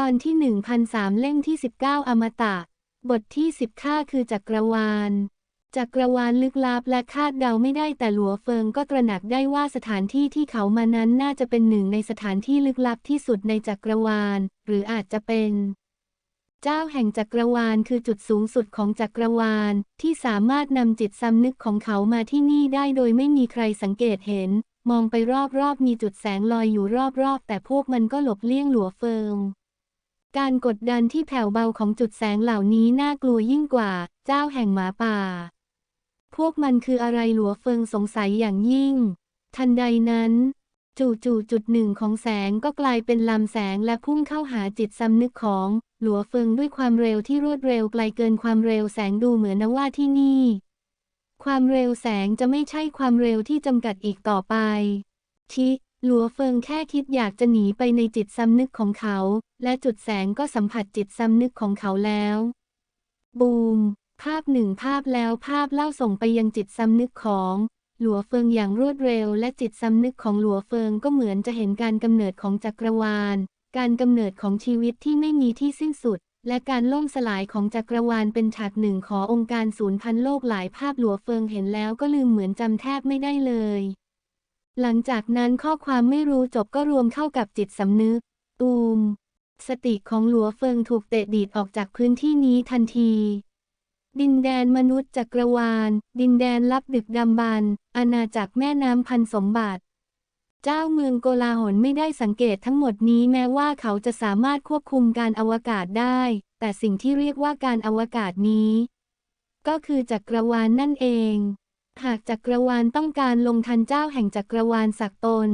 ตอนที่ 1003 เล่มที่ 19 อมตะ บทที่ 10ค่าคือจักรวาล จักรวาลลึกลับและคาดเดาไม่ได้แต่หลัวเฟิงก็ตระหนักได้ว่าสถานที่ที่เขามานั้นน่าจะเป็นหนึ่งในสถานที่ลึกลับที่สุดในจักรวาล หรืออาจจะเป็น เจ้าแห่งจักรวาลคือจุดสูงสุดของจักรวาล ที่สามารถนำจิตสำนึกของเขามาที่นี่ได้โดยไม่มีใครสังเกตเห็น มองไปรอบๆมีจุดแสงลอยอยู่รอบๆแต่พวกมันก็หลบเลี่ยงหลัวเฟิง การกดดันที่แผ่วเบาของจุดแสงเหล่านี้น่ากลัวยิ่งกว่า เจ้าแห่งหมาป่า พวกมันคืออะไรหลัวเฟิงสงสัยอย่างยิ่ง ทันใดนั้น จู่ๆจุดหนึ่งของแสงก็กลายเป็นลำแสงและพุ่งเข้าหาจิตสำนึกของ หลัวเฟิงด้วยความเร็วที่รวดเร็วไกลเกินความเร็วแสงดูเหมือนนะว่าที่นี่ ความเร็วแสงจะไม่ใช่ความเร็วที่จำกัดอีกต่อไปชิ หลัวเฟิงแค่คิดอยากจะหนีไปในจิตสำนึกของเขา และจุดแสงก็สัมผัสจิตสำนึกของเขาแล้ว บูม ภาพหนึ่งภาพแล้วภาพเล่าส่งไปยังจิตสำนึกของหลัวเฟิงอย่างรวดเร็ว และจิตสำนึกของหลัวเฟิงก็เหมือนจะเห็นการกำเนิดของจักรวาล การกำเนิดของชีวิตที่ไม่มีที่สิ้นสุด และการล่มสลายของจักรวาลเป็นฉากหนึ่งขององค์การศูนย์พันโลกหลายภาพหลัวเฟิงเห็นแล้วก็ลืมเหมือนจำแทบไม่ได้เลย หลังจากนั้นข้อความไม่รู้จบก็รวมเข้ากับจิตสำนึก ตูม สติของหลัวเฟิงถูกเตะดีดออกจากพื้นที่นี้ทันที ดินแดนมนุษย์จักรวาล ดินแดนลับดึกดำบรรอาณาจักรแม่น้ำพันสมบัติ เจ้าเมืองโกลาหลไม่ได้สังเกตทั้งหมดนี้แม้ว่าเขาจะสามารถควบคุมการอวกาศได้ แต่สิ่งที่เรียกว่าการอวกาศนี้ ก็คือจักรวาลนั่นเอง หากจักรวาลต้องการลงทันเจ้าแห่งจักรวาลสักตน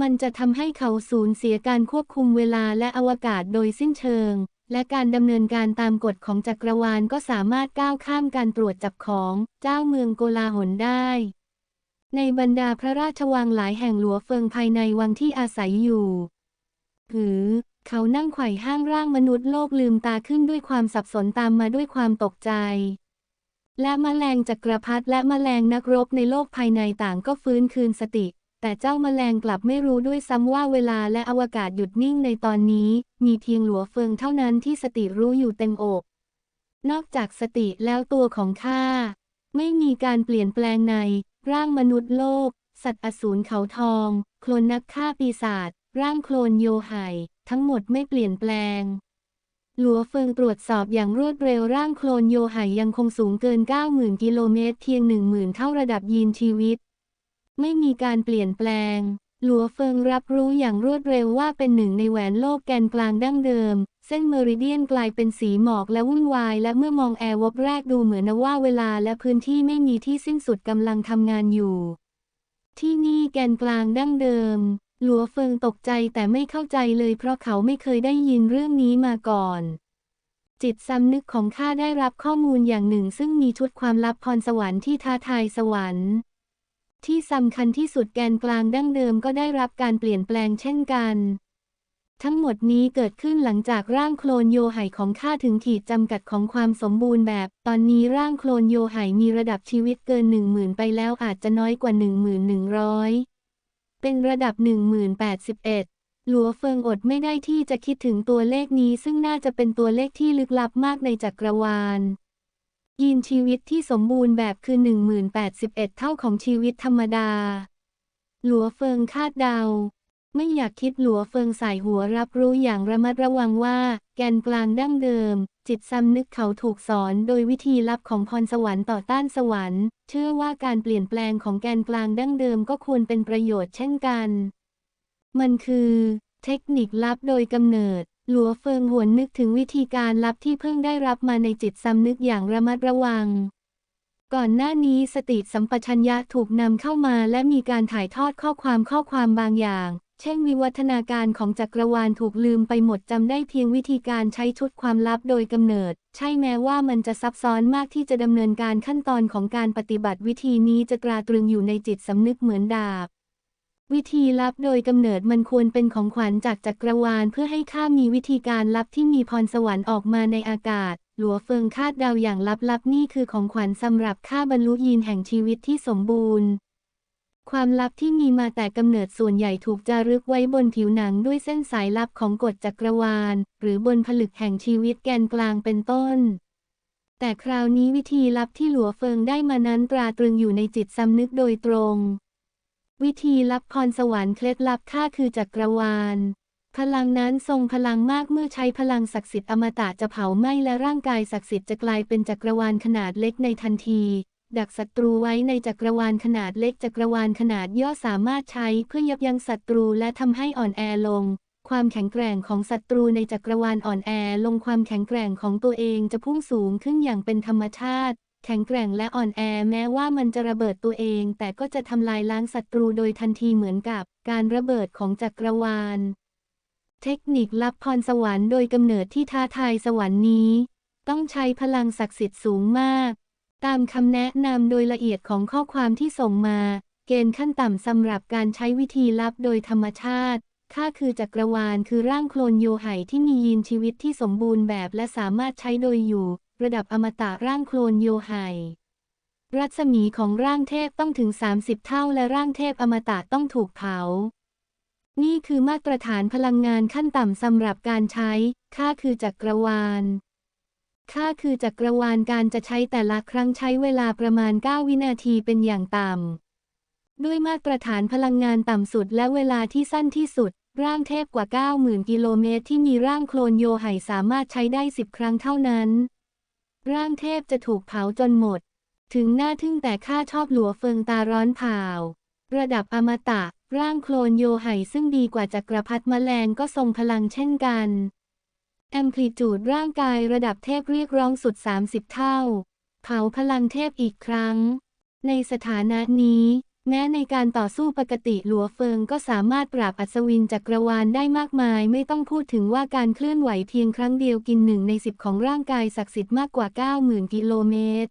มันจะทำให้เขาสูญเสียการควบคุมเวลาและอวกาศโดยสิ้นเชิง และการดำเนินการตามกฎของจักรวาลก็สามารถก้าวข้ามการตรวจจับของเจ้าเมืองโกลาหลได้ ในบรรดาพระราชวังหลายแห่งหลัวเฟิงภายในวังที่อาศัยอยู่หือเขานั่งไขว่ห้างร่างมนุษย์โลกลืมตาขึ้นด้วยความสับสนตามมาด้วยความตกใจ และมแมลงจักรพรรดิและมแมลงนักรบในโลกภายในต่างก็ฟื้นคืนสติ แต่เจ้าแมลงกลับไม่รู้ด้วยซ้ำว่าเวลาและอวกาศหยุดนิ่งในตอนนี้ มีเพียงหลัวเฟิงเท่านั้นที่สติรู้อยู่เต็มอก นอกจากสติแล้วตัวของข้า ไม่มีการเปลี่ยนแปลงใน ร่างมนุษย์โลก สัตว์อสูรเขาทอง โคลนนักฆ่าปีศาจร่างโคลนโยไห่ทั้งหมดไม่เปลี่ยนแปลง หลัวเฟิงตรวจสอบอย่างรวดเร็วร่างโคลนโยไห่ยังคงสูงเกิน 90,000 กิโลเมตรเพียง 10,000 เท่าระดับยีนชีวิต ไม่มีการเปลี่ยนแปลง หลัวเฟิงรับรู้อย่างรวดเร็วว่าเป็นหนึ่งในแหวนโลกแกนกลางดั้งเดิม เส้นเมริเดียนกลายเป็นสีหมอกและวุ่นวาย และเมื่อมองแอร์วบแรกดูเหมือนว่าเวลาและพื้นที่ไม่มีที่สิ้นสุดกำลังทำงานอยู่ ที่นี่แกนกลางดั้งเดิม หลัวเฟิงตกใจแต่ไม่เข้าใจเลยเพราะเขาไม่เคยได้ยินเรื่องนี้มาก่อน จิตสำนึกของข้าได้รับข้อมูลอย่างหนึ่ง ซึ่งมีชุดความลับพรสวรรค์ที่ท้าทายสวรรค์ ที่สำคัญที่สุดแกนกลางดั้งเดิมก็ได้รับการเปลี่ยนแปลงเช่นกัน ทั้งหมดนี้เกิดขึ้นหลังจากร่างโคลนโยไห่ของข้าถึงขีดจำกัดของความสมบูรณ์แบบ ตอนนี้ร่างโคลนโยไห่มีระดับชีวิตเกินหนึ่งหมื่นไปแล้วอาจจะน้อยกว่าหนึ่งหมื่นหนึ่งร้อย เป็นระดับ 1081 หลัวเฟิงอดไม่ได้ที่จะคิดถึงตัวเลขนี้ซึ่งน่าจะเป็นตัวเลขที่ลึกลับมากในจักรวาล ยีนชีวิตที่สมบูรณ์แบบคือ 1081 เท่าของชีวิตธรรมดา หลัวเฟิงคาดเดา ไม่อยากคิดหลัวเฟิงใส่หัวรับรู้อย่างระมัดระวังว่า แกนกลางดั้งเดิม จิตสำนึกเขาถูกสอนโดยวิธีลับของพรสวรรค์ต่อต้านสวรรค์ เชื่อว่าการเปลี่ยนแปลงของแกนกลางดั้งเดิมก็ควรเป็นประโยชน์เช่นกัน มันคือ เทคนิคลับโดยกำเนิด หลัวเฟิงหวนนึกถึงวิธีการลับที่เพิ่งได้รับมาในจิตสำนึกอย่างระมัดระวังก่อนหน้านี้สติสัมปชัญญะถูกนำเข้ามาและมีการถ่ายทอดข้อความข้อความบางอย่าง เช่นวิวัฒนาการของจักรวาลถูกลืมไปหมดจำได้เพียงวิธีการใช้ชุดความลับโดยกำเนิด ใช่แม้ว่ามันจะซับซ้อนมากที่จะดำเนินการขั้นตอนของการปฏิบัติวิธีนี้จะตราตรึงอยู่ในจิตสำนึกเหมือนดาบ วิธีลับโดยกำเนิดมันควรเป็นของขวัญจากจักรวาลเพื่อให้ข้ามีวิธีการลับที่มีพรสวรรค์ออกมาในอากาศ หลัวเฟิงคาดดาวอย่างลับๆนี่คือของขวัญสำหรับข้าบรรลุยีนแห่งชีวิตที่สมบูรณ์ ความลับที่มีมาแต่กำเนิดส่วนใหญ่ถูกจารึกไว้บนผิวหนังด้วยเส้นสายลับของกฎจักรวาล หรือบนผลึกแห่งชีวิตแกนกลางเป็นต้น แต่คราวนี้วิธีลับที่หลัวเฟิงได้มานั้นตราตรึงอยู่ในจิตสำนึกโดยตรง วิธีลับพรสวรรค์เคล็ดลับค่าคือจักรวาล พลังนั้นทรงพลังมากเมื่อใช้พลังศักดิ์สิทธิ์อมตะจะเผาไหม้และร่างกายศักดิ์สิทธิ์จะกลายเป็นจักรวาลขนาดเล็กในทันที ดักศัตรูไว้ในจักรวาลขนาดเล็กจักรวาลขนาดย่อสามารถใช้เพื่อยับยั้งศัตรูและทำให้อ่อนแอลง ความแข็งแกร่งของศัตรูในจักรวาลอ่อนแอลงความแข็งแกร่งของตัวเองจะพุ่งสูงขึ้นอย่างเป็นธรรมชาติ แข็งแกร่งและอ่อนแอแม้ว่ามันจะระเบิดตัวเอง แต่ก็จะทำลายล้างศัตรูโดยทันทีเหมือนกับการระเบิดของจักรวาล เทคนิคลับพรสวรรค์โดยกำเนิดที่ท้าทายสวรรค์นี้ ต้องใช้พลังศักดิ์สิทธิ์สูงมาก ตามคำแนะนำโดยละเอียดของข้อความที่ส่งมา เกณฑ์ขั้นต่ำสำหรับการใช้วิธีลับโดยธรรมชาติค่าคือจักรวาลคือร่างโคลนโยไห่ที่มียีนชีวิตที่สมบูรณ์แบบและสามารถใช้โดยอยู่ ระดับอมตะร่างโคลนโยไห่รัศมีของร่างเทพต้องถึง 30 เท่าและร่างเทพอมตะต้องถูกเผา นี่คือมาตรฐานพลังงานขั้นต่ำสำหรับการใช้ ค่าคือจักรวาล ค่าคือจักรวาลการจะใช้แต่ละครั้งใช้เวลาประมาณ 9 วินาทีเป็นอย่างต่ำ ด้วยมาตรฐานพลังงานต่ำสุดและเวลาที่สั้นที่สุด ร่างเทพกว่า 90,000 กิโลเมตรที่มีร่างโคลนโยไห่สามารถใช้ได้ 10 ครั้งเท่านั้น ร่างเทพจะถูกเผาจนหมด ถึงหน้าทึ่งแต่ข้าชอบหลัวเฟิงตาร้อนเผาระดับอมตะ ร่างโคลนโยไห่ซึ่งดีกว่าจักรพรรดิแมลงก็ทรงพลังเช่นกัน แอมพลิจูดร่างกายระดับเทพเรียกร้องสุด 30 เท่า เผาพลังเทพอีกครั้ง ในสถานะนี้ แม้ในการต่อสู้ปกติหลัวเฟิงก็สามารถปราบอัศวินจักรวาลได้มากมาย ไม่ต้องพูดถึงว่าการเคลื่อนไหวเพียงครั้งเดียวกินหนึ่งในสิบของร่างกายศักดิ์สิทธิ์มากกว่า 90,000 กิโลเมตร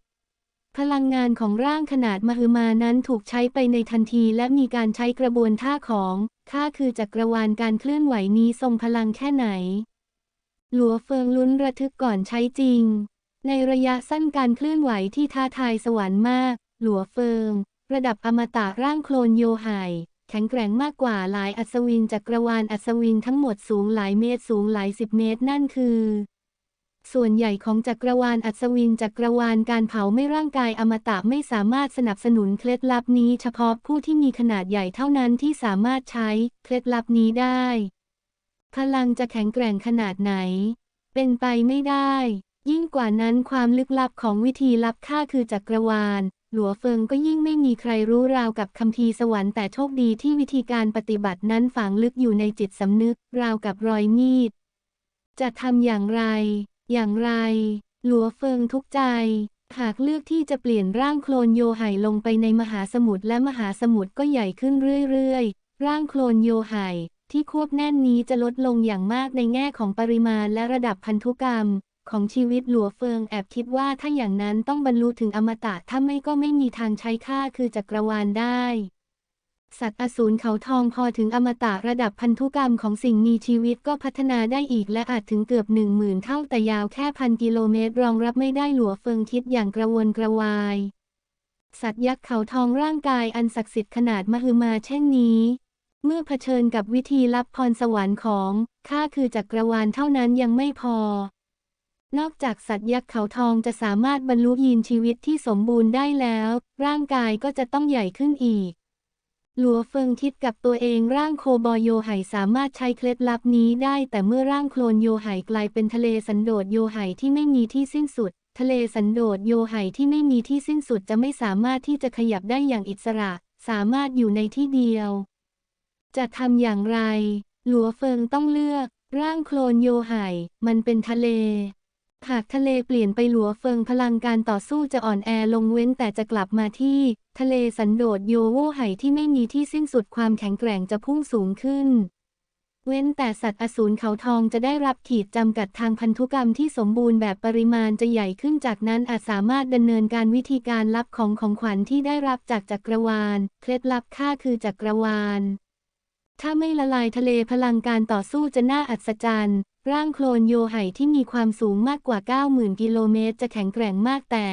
พลังงานของร่างขนาดมหึมานั้นถูกใช้ไปในทันทีและมีการใช้กระบวนท่าของค่าคือจักรวาลการเคลื่อนไหวนี้ทรงพลังแค่ไหน หลัวเฟิงลุ้นระทึกก่อนใช้จริง ในระยะสั้นการเคลื่อนไหวที่ท้าทายสวรรค์มาก หลัวเฟิง ระดับอมตะร่างโคลนโยไห่แข็งแกร่งมากกว่าหลายอัศวินจักรวาลอัศวินทั้งหมดสูงหลายเมตรสูงหลายสิบเมตรนั่นคือ ส่วนใหญ่ของจักรวาลอัศวินจักรวาลการเผาไม่ร่างกายอมตะไม่สามารถสนับสนุนเคล็ดลับนี้เฉพาะผู้ที่มีขนาดใหญ่เท่านั้นที่สามารถใช้เคล็ดลับนี้ได้ พลังจะแข็งแกร่งขนาดไหน เป็นไปไม่ได้ ยิ่งกว่านั้นความลึกลับของวิธีลับค่าคือจักรวาล หลัวเฟิงก็ยิ่งไม่มีใครรู้ราวกับคัมภีสวรรค์แต่โชคดีที่วิธีการปฏิบัตินั้นฝังลึกอยู่ในจิตสำนึกราวกับรอยมีด จะทำอย่างไร อย่างไร หลัวเฟิงทุกใจหากเลือกที่จะเปลี่ยนร่างโคลนโยไห่ลงไปในมหาสมุทรและมหาสมุทรก็ใหญ่ขึ้นเรื่อยๆ ร่างโคลนโยไห่ ที่ควบแน่นนี้จะลดลงอย่างมากในแง่ของปริมาณและระดับพันธุกรรม ของชีวิตหลัวเฟิงแอบคิดว่าถ้าอย่างนั้นต้องบรรลุถึงอมตะถ้าไม่ก็ไม่มีทางใช้ค่าคือจักรวาลได้สัตว์อสูรเขาทองพอถึงอมตะระดับพันธุกรรมของสิ่งมีชีวิตก็พัฒนาได้อีกและอาจถึงเกือบหนึ่งหมื่นเท่าแต่ยาวแค่พันกิโลเมตรรองรับไม่ได้หลัวเฟิงคิดอย่างกระวนกระวาย สัตว์ยักษ์เขาทองร่างกายอันศักดิ์สิทธิ์ขนาดมหึมาเช่นนี้ เมื่อเผชิญกับวิธีรับพรสวรรค์ของข้าคือจักรวาลเท่านั้นยังไม่พอ นอกจากสัตว์ยักษ์เขาทองจะสามารถบรรลุยีนชีวิตที่สมบูรณ์ได้แล้ว ร่างกายก็จะต้องใหญ่ขึ้นอีก หลัวเฟิงคิดกับตัวเองร่างโคบอยโยไห่สามารถใช้เคล็ดลับนี้ได้ แต่เมื่อร่างโคลนโยไห่กลายเป็นทะเลสันโดษโยไห่ที่ไม่มีที่สิ้นสุด ทะเลสันโดษโยไห่ที่ไม่มีที่สิ้นสุดจะไม่สามารถที่จะขยับได้อย่างอิสระ สามารถอยู่ในที่เดียว จะทำอย่างไร หลัวเฟิงต้องเลือก ร่างโคลนโยไห่มันเป็นทะเล หากทะเลเปลี่ยนไปหลัวเฟิงพลังการต่อสู้จะอ่อนแอลงเว้นแต่จะกลับมาที่ ทะเลสันโดษโยโวไห่ที่ไม่มีที่สิ้นสุดความแข็งแกร่งจะพุ่งสูงขึ้น เว้นแต่สัตว์อสูรเขาทองจะได้รับขีดจำกัดทางพันธุกรรมที่สมบูรณ์แบบปริมาณจะใหญ่ขึ้นจากนั้นอาจสามารถดำเนินการวิธีการลับของของขวัญที่ได้รับจากจักรวาล เคล็ดลับค่าคือจักรวาล ถ้าไม่ละลายทะเลพลังการต่อสู้จะน่าอัศจรรย์ ร่างโคลนโยไห่ที่มีความสูงมากกว่า 90,000 กิโลเมตรจะแข็งแกร่งมากแต่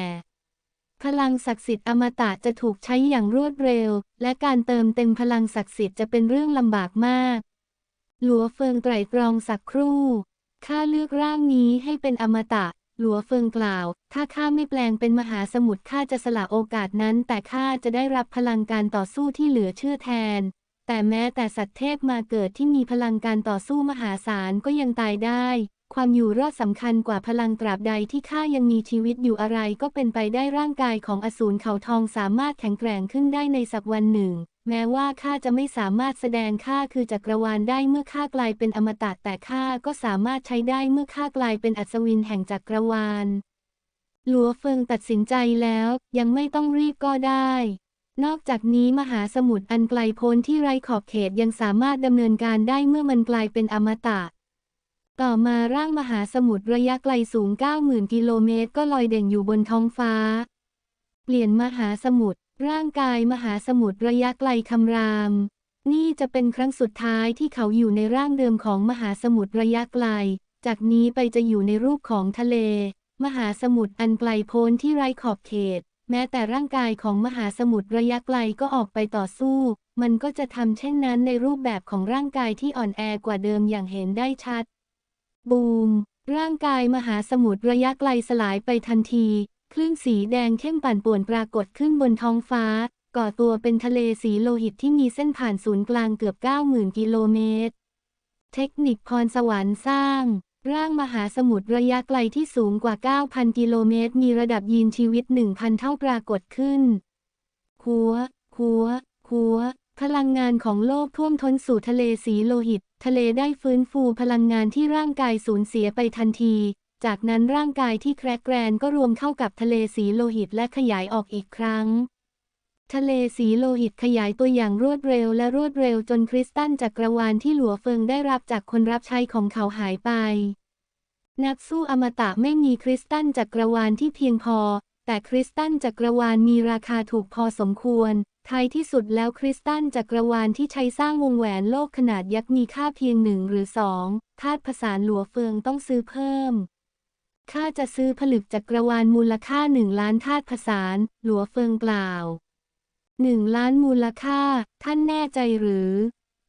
พลังศักดิ์สิทธิ์อมตะจะถูกใช้อย่างรวดเร็ว และการเติมเต็มพลังศักดิ์สิทธิ์จะเป็นเรื่องลำบากมาก หลัวเฟิงไตรตรองสักครู่ ข้าเลือกร่างนี้ให้เป็นอมตะ หลัวเฟิงกล่าว ถ้าข้าไม่แปลงเป็นมหาสมุทรข้าจะสละโอกาสนั้น แต่ข้าจะได้รับพลังการต่อสู้ที่เหลือเชื่อแทน แต่แม้แต่สัตว์เทพมาเกิดที่มีพลังการต่อสู้มหาศาลก็ยังตายได้ ความอยู่รอดสำคัญกว่าพลังตราบใดที่ข้ายังมีชีวิตอยู่อะไรก็เป็นไปได้ร่างกายของอสูรเขาทองสามารถแข็งแกร่งขึ้นได้ในสักวันหนึ่ง แม้ว่าข้าจะไม่สามารถแสดงข้าคือจักรวาลได้เมื่อข้ากลายเป็นอมตะแต่ข้าก็สามารถใช้ได้เมื่อข้ากลายเป็นอัศวินแห่งจักรวาล หลัวเฟิงตัดสินใจแล้ว ยังไม่ต้องรีบก็ได้ นอกจากนี้มหาสมุทรอันไกลโพ้นที่ไร้ขอบเขตยังสามารถดำเนินการได้เมื่อมันกลายเป็นอมตะ ต่อมาร่างมหาสมุทรระยะไกลสูง 90,000 กิโลเมตร ก็ลอยเด่นอยู่บนท้องฟ้า เปลี่ยนมหาสมุทรร่างกายมหาสมุทรระยะไกลคำราม นี่จะเป็นครั้งสุดท้ายที่เขาอยู่ในร่างเดิมของมหาสมุทรระยะไกล จากนี้ไปจะอยู่ในรูปของทะเล มหาสมุทรอันไกลโพ้นที่ไร้ขอบเขต แม้แต่ร่างกายของมหาสมุทรระยะไกลก็ออกไปต่อสู้ มันก็จะทำเช่นนั้นในรูปแบบของร่างกายที่อ่อนแอกว่าเดิมอย่างเห็นได้ชัด บูม ร่างกายมหาสมุทรระยะไกลสลายไปทันที คลื่นสีแดงเข้มปั่นป่วนปรากฏขึ้นบนท้องฟ้า ก่อตัวเป็นทะเลสีโลหิตที่มีเส้นผ่านศูนย์กลางเกือบ 90,000 กิโลเมตร เทคนิคพรสวรรค์สร้าง ร่างมหาสมุทรระยะไกลที่สูงกว่า 9,000 กิโลเมตร มีระดับยีนชีวิต 1,000 เท่าปรากฏขึ้น หัว หัว หัว พลังงานของโลกท่วมท้นสู่ทะเลสีโลหิต ทะเลได้ฟื้นฟูพลังงานที่ร่างกายสูญเสียไปทันที จากนั้นร่างกายที่แครกแกรนก็รวมเข้ากับทะเลสีโลหิตและขยายออกอีกครั้ง ทะเลสีโลหิตขยายตัวอย่างรวดเร็วและรวดเร็วจนคริสตัลจักรวาลที่หลัวเฟิงได้รับจากคนรับใช้ของเขาหายไป นักสู้อมตะไม่มีคริสตัลจักรวาลที่เพียงพอ แต่คริสตัลจักรวาลมีราคาถูกพอสมควร ท้ายที่สุดแล้วคริสตัลจักรวาลที่ใช้สร้างวงแหวนโลกขนาดยักษ์มีค่าเพียงหนึ่งหรือสองธาตุผสานหลัวเฟิงต้องซื้อเพิ่มข้าจะซื้อผลึกจักรวาลมูลค่าหนึ่งล้านธาตุผสาน หลัวเฟิงกล่าว หนึ่งล้านมูลค่า ท่านแน่ใจหรือ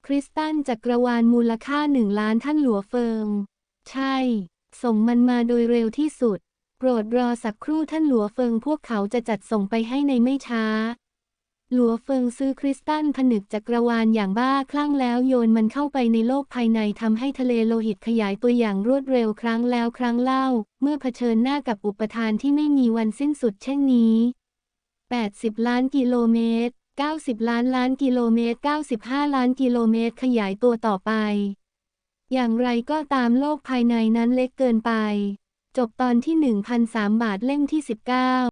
คริสตัลจักรวาลมูลค่าหนึ่งล้านท่านหลัวเฟิง ใช่ ส่งมันมาโดยเร็วที่สุด โปรดรอสักครู่ท่านหลัวเฟิงพวกเขาจะจัดส่งไปให้ในไม่ช้า หลัวเฟิงซื้อคริสตัลผนึกจักรวาลอย่างบ้าคลั่งแล้วโยนมันเข้าไปในโลกภายในทำให้ทะเลโลหิตขยายตัวอย่างรวดเร็วครั้งแล้วครั้งเล่า เมื่อเผชิญหน้ากับอุปทานที่ไม่มีวันสิ้นสุดเช่นนี้ 80 ล้านกิโลเมตร 90 ล้านล้านกิโลเมตร 95 ล้านกิโลเมตร ขยายตัวต่อไป อย่างไรก็ตามโลกภายในนั้นเล็กเกินไป จบตอนที่ 1,003บาทเล่มที่ 19